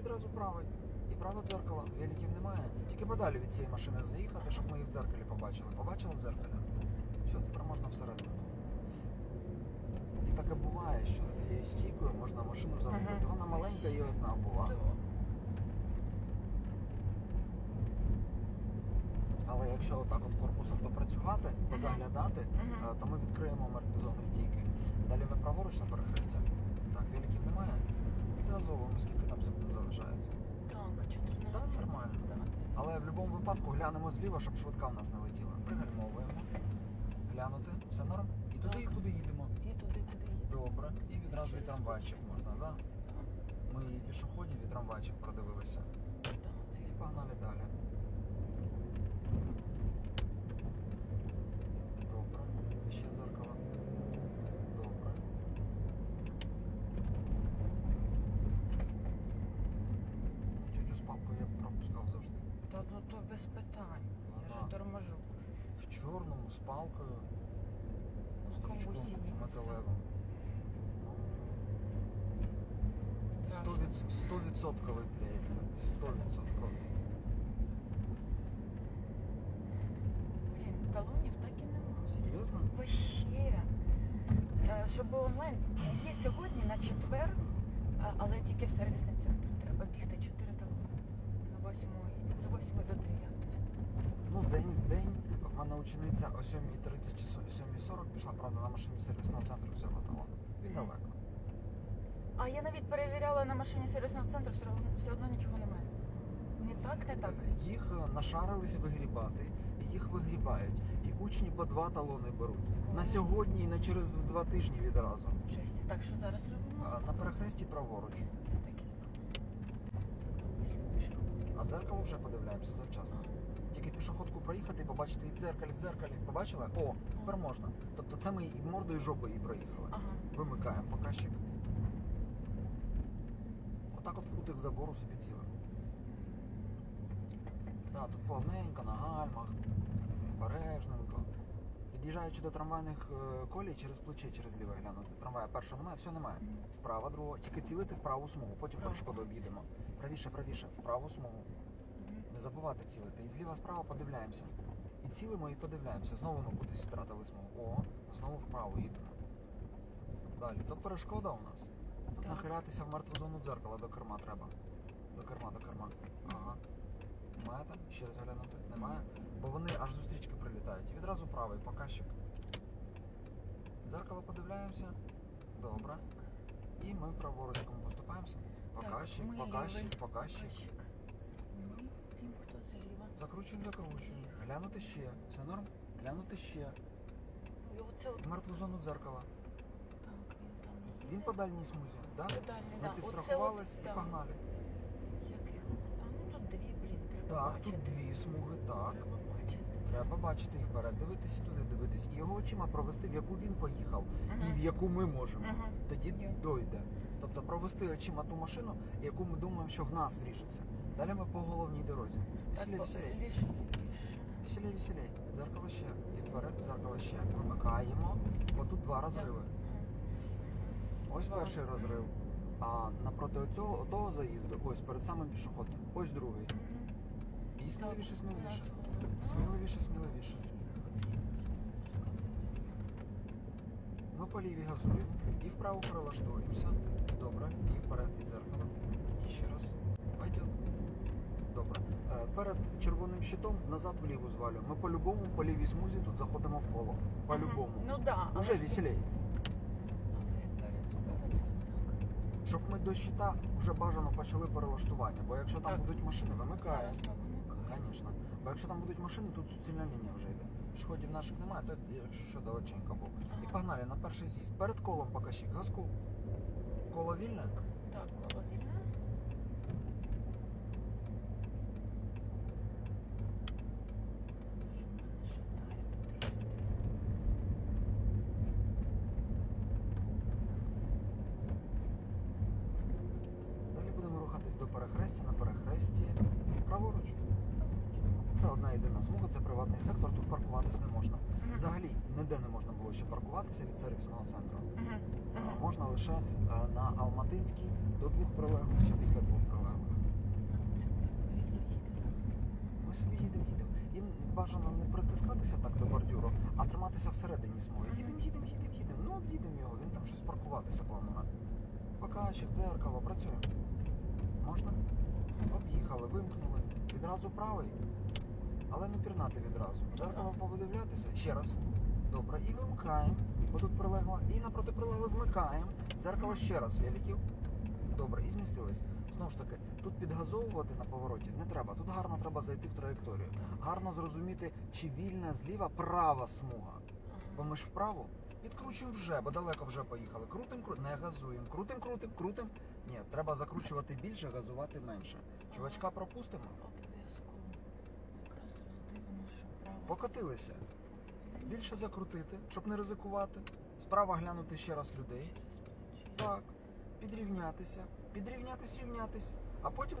Відразу правий. І праве дзеркало. Великів немає. Тільки подалі від цієї машини заїхати, щоб ми її в дзеркалі побачили. Побачили в дзеркалі? Все, тепер можна всередину. І таке буває, що за цією стійкою можна машину загубити. Ага. Вона маленька і одна була. Але якщо отак от корпусом попрацювати, позаглядати, е, то ми відкриємо мертві зони стійки. Далі ми праворуч на перехрестя. Так, великів немає. І газовуємо, скільки там секунд залишається. Так, 14. Так, нормально. Але в будь-якому випадку глянемо зліва, щоб швидка в нас не летіла. Пригальмовуємо. Глянути, все норм. І туди, і куди їдемо. І туди, куди їдемо. Добре. І відразу і трамвайчик можна, так? Да? Ми і пішоходів, і трамвайчик продивилися. І погнали далі. Добре. Ще зеркало. Добре. Ну, Тільки з палкою я б пропускав завжди. Та ну то Ну, Я да. ж торможу. В чорному, з палкою, Ну, з з комбусі металевим. Сто Страшно. від- Сто відсотковий, блядь. Сто відсотковий. Блін, талонів так і нема. Серйозно? Вообще. Е, Щоб онлайн є сьогодні на четвер, а- але тільки в сервісний центр. Треба бігти 4 талони. На 8, з 8 до 9. Ну, день в день. В мене учениця о 7.30 чи 7.40 пішла, правда, на машині сервісного центру взяла талон. Він далеко. А я навіть перевіряла на машині сервісного центру, все одно, все одно нічого немає. Не так, не так. Їх е, нашарились вигрібати, їх вигрібають. І учні по два талони беруть. На сьогодні і на через два тижні відразу. Жесть. Так що зараз робимо? А на перехресті праворуч. Так і знала. А дзеркало вже подивляємося завчасно. Проїхати і побачити і в дзеркалі, в дзеркалі. Побачила? О, тепер можна. Тобто це ми і мордою і жопою і проїхали. Ага. Вимикаємо показчик. Отак от вкрутив забору собі цілим. Так, тут плавненько, на гальмах, обережненько. Під'їжджаючи до трамвайних е, колій через плече, через ліве глянути. Трамвая першого немає, все немає. Справа другого. Тільки цілити в праву смугу, потім перешкоду об'їдемо. Правіше, правіше, в праву смугу. Не забувати цілити. І зліва справа подивляємося. І цілимо і подивляємося. Знову ми кудись втратили смугу. О, знову вправо їдемо. Далі. То перешкода у нас. Тут нахилятися в мертву зону дзеркала до керма треба. До керма, до керма. Ага. Маєте? Ще заглянути? Немає? Бо вони аж зустрічки прилітають. І відразу правий показчик. Дзеркало подивляємося. Добре. І ми праворуч кому поступаємося. Показчик, показчик, показчик. Показчик. Хто зліва. Закручуємо, закручуємо. Глянути ще. Все норм? Глянути ще. І оце от, мертву зону дзеркала. так, він там є. Він по дальній смузі, так? По дальній, Ми да. Оце підстрахувались от, і да. погнали. Яких? А ну тут дві, блін, треба Так, бачити. тут дві смуги, так. Треба бачити. Треба бачити їх вперед, дивитись і туди дивитись. І його очима провести, в яку він поїхав, і в яку ми можемо. Мгм. Тоді дойде. Тобто провести очима ту машину, яку ми думаємо, що в нас вріжеться. Далі ми по головній дорозі. Ліше, ліше. Веселей, веселей. Дзеркало ще. І вперед, дзеркало ще. Вимикаємо. Бо тут два розриви. Ось перший розрив. А напроти цього того заїзду, ось перед самим пішоходом, ось другий. І сміливіше, сміливіше. Сміливіше, сміливіше. Ми по лівій газуємо і вправо перелаштуємося. Добре. І вперед від дзеркала. І ще раз. Добре. Е, Перед червоним щитом назад вліву звалюємо. Ми по-любому по лівій смузі тут заходимо в коло. По-любому. Ну да. Уже але- веселей. Щоб ми до щита вже бажано почали перелаштування. Бо якщо там Так. будуть машини. Зараз ми. Звісно. Бо якщо там будуть машини, тут суцільна лінія вже йде. Пішоходів наших немає, то якщо далеченько був. І погнали на перший з'їзд. Перед колом покажіть газку. Коло вільне? Так, коло вільне. перехресті, на перехресті праворуч. Це одна єдина смуга, це приватний сектор, тут паркуватись не можна. Uh -huh. Взагалі ніде не можна було ще паркуватися від сервісного центру. Uh -huh. Uh -huh. Можна лише е, на Алматинській до двох прилеглих чи після двох прилеглих. Ми собі їдемо, їдемо. І бажано не притискатися так до бордюру, а триматися всередині смуги. Їдемо, їдемо, їдемо, їдемо. Ну об'їдемо його, він там щось паркуватися планує. Пока ще дзеркало, працюємо. Можна? Об'їхали, вимкнули. Відразу правий, але не пірнати відразу. Дзеркало подивлятися. Ще раз. Добре. І вимикаємо, бо тут прилегла. І напроти прилегли вмикаємо. Дзеркало ще раз, великів. Добре, і змістились. Знову ж таки, тут підгазовувати на повороті не треба. Тут гарно треба зайти в траєкторію. Гарно зрозуміти, чи вільна зліва права смуга. Бо ми ж вправо підкручуємо вже, бо далеко вже поїхали. Крутим, крутим, не газуємо. Крутим, крутим, крутим. Ні, треба закручувати більше, газувати менше. Чувачка пропустимо. Обов'язково. Якраз завжди що право. Покотилися. Більше закрутити, щоб не ризикувати. Справа глянути ще раз людей. Так. Підрівнятися. Підрівнятись, рівнятись. А потім